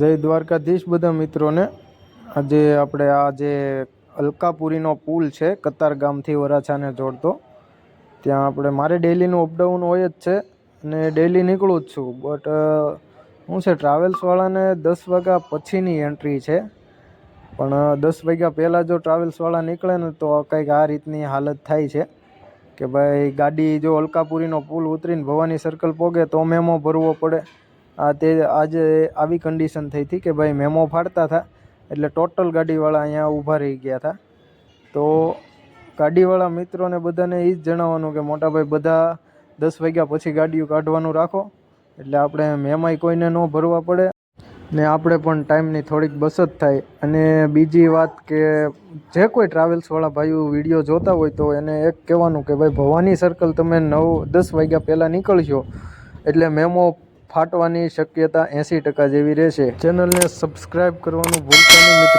જય દ્વારકાધીશ બધા મિત્રોને. આજે આપણે આ જે અલકાપુરીનો પુલ છે, કતાર ગામથી વરાછાને જોડતો, ત્યાં આપણે મારે ડેલીનું અપડાઉન હોય જ છે અને ડેલી નીકળું જ છું. બટ શું છે, ટ્રાવેલ્સવાળાને દસ વાગ્યા પછીની એન્ટ્રી છે. પણ દસ વાગ્યા પહેલાં જો ટ્રાવેલ્સવાળા નીકળે ને તો કંઈક આ રીતની હાલત થાય છે કે ભાઈ ગાડી જો અલકાપુરીનો પુલ ઉતરીને ભવાની સર્કલ પોગે તો મેમો ભરવો પડે. આ તે આજે આવી કન્ડિશન થઈ હતી કે ભાઈ મેમો ફાડતા હતા. એટલે ટોટલ ગાડીવાળા અહીંયા ઊભા રહી ગયા હતા. તો ગાડીવાળા મિત્રોને બધાને એ જ જણાવવાનું કે મોટાભાઈ બધા દસ વાગ્યા પછી ગાડીઓ કાઢવાનું રાખો. એટલે આપણે મેમાંય કોઈને ન ભરવા પડે. ને આપણે પણ ટાઈમની થોડીક બચત થાય. અને બીજી વાત કે જે કોઈ ટ્રાવેલ્સવાળા ભાઈઓ વીડિયો જોતા હોય તો એને એક કહેવાનું કે ભાઈ ભવાની સર્કલ તમે નવ, દસ વાગ્યા પહેલાં નીકળશો એટલે મેમો ફાટવાની શક્યતા એંસી ટકા જેવી રહેશે. ચેનલને સબસ્ક્રાઈબ કરવાનું ભૂલતા નહીં મિત્રો.